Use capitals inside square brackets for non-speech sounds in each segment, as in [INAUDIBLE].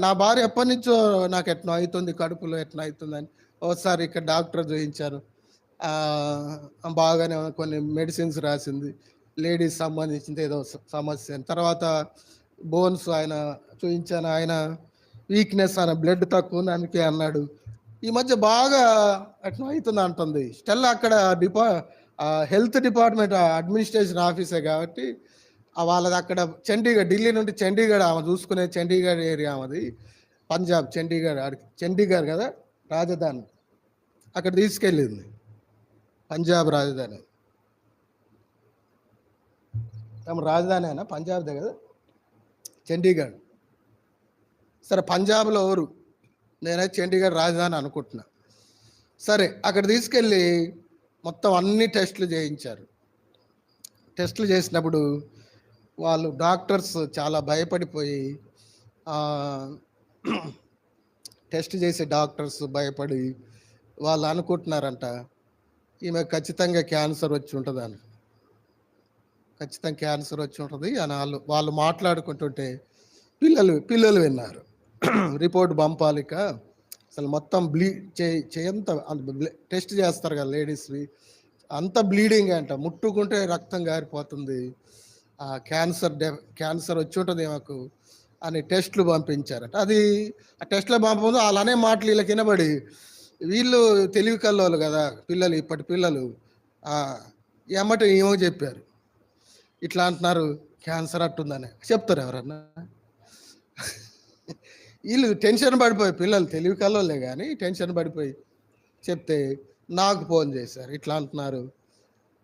నా భార్య ఎప్పటి నుంచో నాకు ఎట్లా అవుతుంది కడుపులో ఎట్లా అవుతుందని ఒకసారి ఇక్కడ డాక్టర్ చూపించారు బాగానే కొన్ని మెడిసిన్స్ రాసింది. లేడీస్ సంబంధించింది ఏదో సమస్య. తర్వాత బోన్స్ ఆయన చూపించాను ఆయన వీక్నెస్ ఆయన బ్లడ్ తక్కువ ఉంది అందుకే అన్నాడు. ఈ మధ్య బాగా అట్లా అవుతుంది అంటుంది. స్టెల్ అక్కడ డిపా హెల్త్ డిపార్ట్మెంట్ అడ్మినిస్ట్రేషన్ ఆఫీసే కాబట్టి వాళ్ళది అక్కడ చండీగఢ్ ఢిల్లీ నుండి చండీగఢ్ ఆమె చూసుకునే చండీగఢ్ ఏరియా ఆమెది. పంజాబ్ చండీగఢ్ ఆడికి చండీగఢ్ కదా రాజధాని. అక్కడ తీసుకెళ్ళింది. పంజాబ్ రాజధాని. తమ రాజధాని అయినా పంజాబ్దే కదా? చండీగఢ్. సరే పంజాబ్లో ఎవరు? నేనైతే చండీగఢ్ రాజధాని అనుకుంటున్నా. సరే అక్కడ తీసుకెళ్ళి మొత్తం అన్ని టెస్టులు చేయించారు. టెస్టులు చేసినప్పుడు వాళ్ళు డాక్టర్స్ చాలా భయపడిపోయి టెస్ట్ చేసే డాక్టర్స్ భయపడి వాళ్ళు అనుకుంటున్నారంట ఈమె ఖచ్చితంగా క్యాన్సర్ వచ్చి ఉంటుందని. ఖచ్చితంగా క్యాన్సర్ వచ్చి ఉంటుంది అని వాళ్ళు వాళ్ళు మాట్లాడుకుంటుంటే పిల్లలు పిల్లలు విన్నారు. రిపోర్ట్ పంపాలిక అసలు మొత్తం బ్లీ చే చేయంత టెస్ట్ చేస్తారు కదా లేడీస్వి అంత బ్లీడింగ్ అంట ముట్టుకుంటే రక్తం గారిపోతుంది. క్యాన్సర్ డె క్యాన్సర్ వచ్చి ఉంటుంది మాకు అని టెస్ట్లు పంపించారట. అది ఆ టెస్ట్లో పంపముందు అలానే మాటలు వీళ్ళకి వినబడి వీళ్ళు తెలివి కల్లోళ్ళు కదా పిల్లలు ఇప్పటి పిల్లలు ఏమంటే ఏమో చెప్పారు. ఇట్లా అంటున్నారు క్యాన్సర్ అట్టుందని. చెప్తారు ఎవరన్నా? వీళ్ళు టెన్షన్ పడిపోయి పిల్లలు తెలివి కల్లోలే కానీ టెన్షన్ పడిపోయి చెప్తే నాకు ఫోన్ చేశారు ఇట్లా అంటున్నారు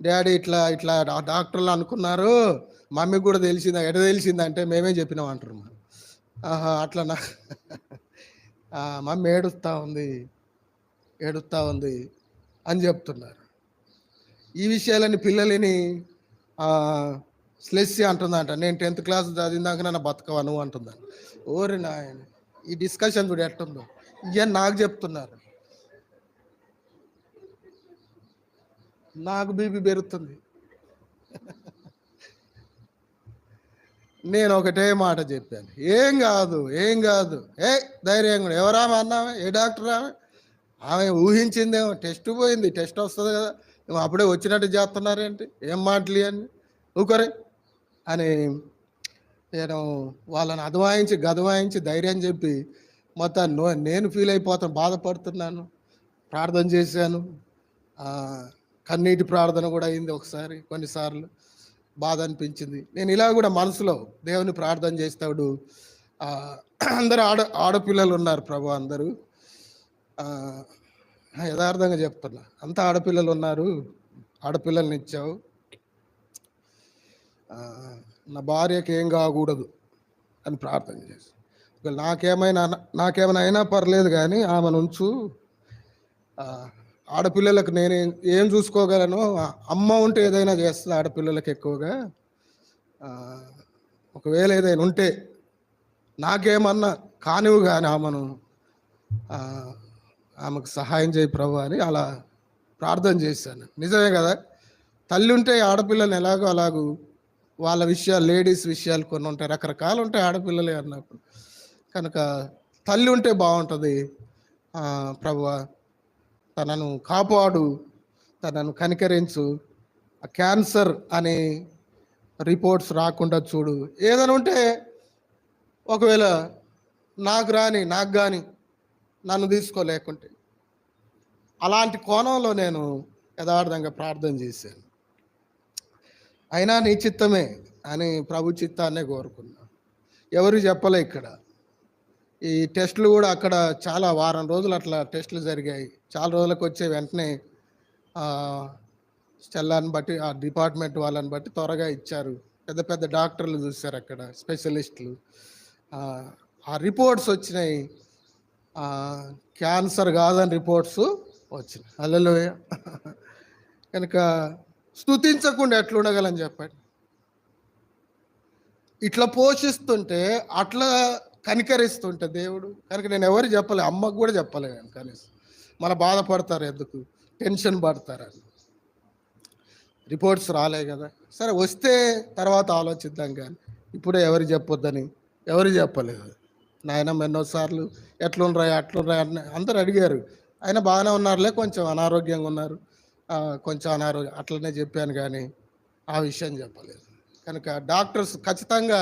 డాడీ ఇట్లా ఇట్లా డాక్టర్లు అనుకున్నారు. మమ్మీకి కూడా తెలిసిందా ఎట తెలిసిందంటే మేమే చెప్పినాం అంటారు ఆహా అట్లనా [LAUGHS] ఆ, మమ్మీ ఏడుస్తూ ఉంది ఏడుస్తూ ఉంది అని చెప్తున్నారు. ఈ విషయాలని పిల్లలని స్లెస్సి అంటుందంట. నేను టెన్త్ క్లాస్ చదివినాక నన్ను బతకవను అంటుందంట. ఓరి నాయన ఈ డిస్కషన్ కూడా ఎట్టుందో. ఇవన్నీ నాకు చెప్తున్నారు. నాకు బీపీ పెరుగుతుంది. నేను ఒకటే మాట చెప్పాను. ఏం కాదు ఏం కాదు. ఏ ధైర్యం కూడా. ఎవరామె అన్నామే? ఏ డాక్టర్ ఆమె? ఆమె ఊహించిందేమో. టెస్ట్ పోయింది. టెస్ట్ వస్తుంది కదా. ఏమో అప్పుడే వచ్చినట్టు చేస్తున్నారేంటి? ఏం మాటలు అని ఊకరే అని నేను వాళ్ళని అదవాయించి గదవాయించి ధైర్యం చెప్పి మొత్తం నేను ఫీల్ అయిపోతాను. బాధపడుతున్నాను. ప్రార్థన చేశాను. కన్నీటి ప్రార్థన కూడా అయింది ఒకసారి కొన్నిసార్లు. బాధ అనిపించింది. నేను ఇలా కూడా మనసులో దేవుని ప్రార్థన చేస్తాడు. అందరు అందరూ ఆడ ఆడపిల్లలు ఉన్నారు ప్రభు అందరూ. యథార్థంగా చెప్తున్నా. అంత ఆడపిల్లలు ఉన్నారు. ఆడపిల్లల్ని ఇచ్చావు. నా భార్యకి ఏం కాకూడదు అని ప్రార్థన చేసి. ఒకవేళ నాకేమైనా నాకేమైనా అయినా పర్లేదు కానీ ఆమెను ఉంచు. ఆడపిల్లలకు నేను ఏం- చూసుకోగలను? అమ్మ ఉంటే ఏదైనా చేస్తుంది ఆడపిల్లలకు ఎక్కువగా. ఒకవేళ ఏదైనా ఉంటే నాకేమన్నా కానివు కానీ ఆమెను ఆమెకు సహాయం చేయి ప్రభు అని అలా ప్రార్థన చేశాను. నిజమే కదా? తల్లి ఉంటే ఆడపిల్లని ఎలాగో అలాగూ వాళ్ళ విషయాలు లేడీస్ విషయాలు కొన్ని ఉంటాయి రకరకాలు ఉంటాయి ఆడపిల్లలే అన్నప్పుడు. కనుక తల్లి ఉంటే బాగుంటుంది. ప్రభు తనను కాపాడు తనను కనికరించు. ఆ క్యాన్సర్ అనే రిపోర్ట్స్ రాకుండా చూడు. ఏదైనా ఉంటే ఒకవేళ నాకు రాని నాకు కానీ నన్ను తీసుకోలేకుంటే. అలాంటి కోణంలో నేను యథార్థంగా ప్రార్థన చేశాను. అయినా నీ చిత్తమే అని ప్రభు చిత్తాన్నే కోరుకున్నా. ఎవరు చెప్పలే ఇక్కడ. ఈ టెస్టులు కూడా అక్కడ చాలా వారం రోజులు అట్లా టెస్టులు జరిగాయి. చాలా రోజులకు వచ్చే వెంటనే స్టెల్లాన్ని బట్టి ఆ డిపార్ట్మెంట్ వాళ్ళని బట్టి త్వరగా ఇచ్చారు. పెద్ద పెద్ద డాక్టర్లు చూశారు అక్కడ స్పెషలిస్టులు. ఆ, రిపోర్ట్స్ వచ్చినాయి. క్యాన్సర్ కాదని రిపోర్ట్స్ వచ్చినాయి. హల్లెలూయా కనుక స్తుతించకుండా ఎట్లుండగలని చెప్పండి. ఇట్లా పోషిస్తుంటే అట్లా కనికరిస్తుంటే దేవుడు. కనుక నేను ఎవరు చెప్పలే అమ్మకు కూడా చెప్పలే నేను కనీసం. మళ్ళీ బాధపడతారు ఎందుకు? టెన్షన్ పడతారని రిపోర్ట్స్ రాలే కదా. సరే వస్తే తర్వాత ఆలోచిద్దాం కానీ ఇప్పుడే ఎవరు చెప్పొద్దని ఎవరు చెప్పలేదు. నాయన ఎన్నోసార్లు ఎట్లున్నాయి అట్లుండ్రా అని అందరు అడిగారు. ఆయన బాగానే ఉన్నారులే కొంచెం అనారోగ్యంగా ఉన్నారు. కొంచెం అనారోగ్యం అట్లనే చెప్పాను కానీ ఆ విషయం చెప్పలేదు. కనుక డాక్టర్స్ ఖచ్చితంగా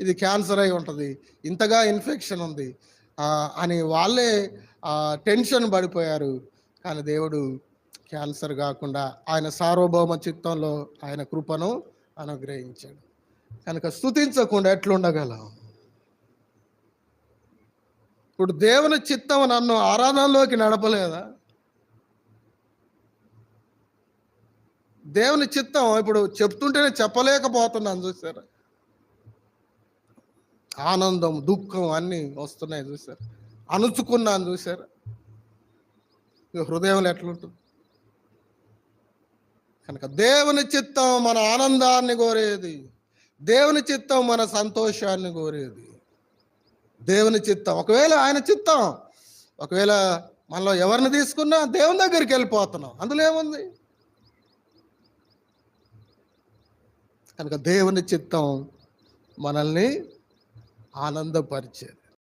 ఇది క్యాన్సర్ అయి ఉంటుంది. ఇంతగా ఇన్ఫెక్షన్ ఉంది. అని వాళ్ళే టెన్షన్ పడిపోయారు. కానీ దేవుడు క్యాన్సర్ కాకుండా ఆయన సార్వభౌమ చిత్తంలో ఆయన కృపను అనుగ్రహించాడు. కనుక స్థుతించకుండా ఎట్లుండగలం? ఇప్పుడు దేవుని చిత్తం నన్ను ఆరాధనలోకి నడపలేదా? దేవుని చిత్తం ఇప్పుడు చెప్తుంటేనే చెప్పలేకపోతున్నాను చూసారా? ఆనందం దుఃఖం అన్నీ వస్తున్నాయి చూసారు అణుచుకున్నాను చూసారు ఇక హృదయంలో ఎట్లుంటుంది? కనుక దేవుని చిత్తం మన ఆనందాన్ని కోరేది. దేవుని చిత్తం మన సంతోషాన్ని కోరేది. దేవుని చిత్తం. ఒకవేళ ఆయన చిత్తం ఒకవేళ మనలో ఎవరిని తీసుకున్నా దేవుని దగ్గరికి వెళ్ళిపోతున్నాం. అందులో ఏముంది? కనుక దేవుని చిత్తం మనల్ని ఆనందపరిచేది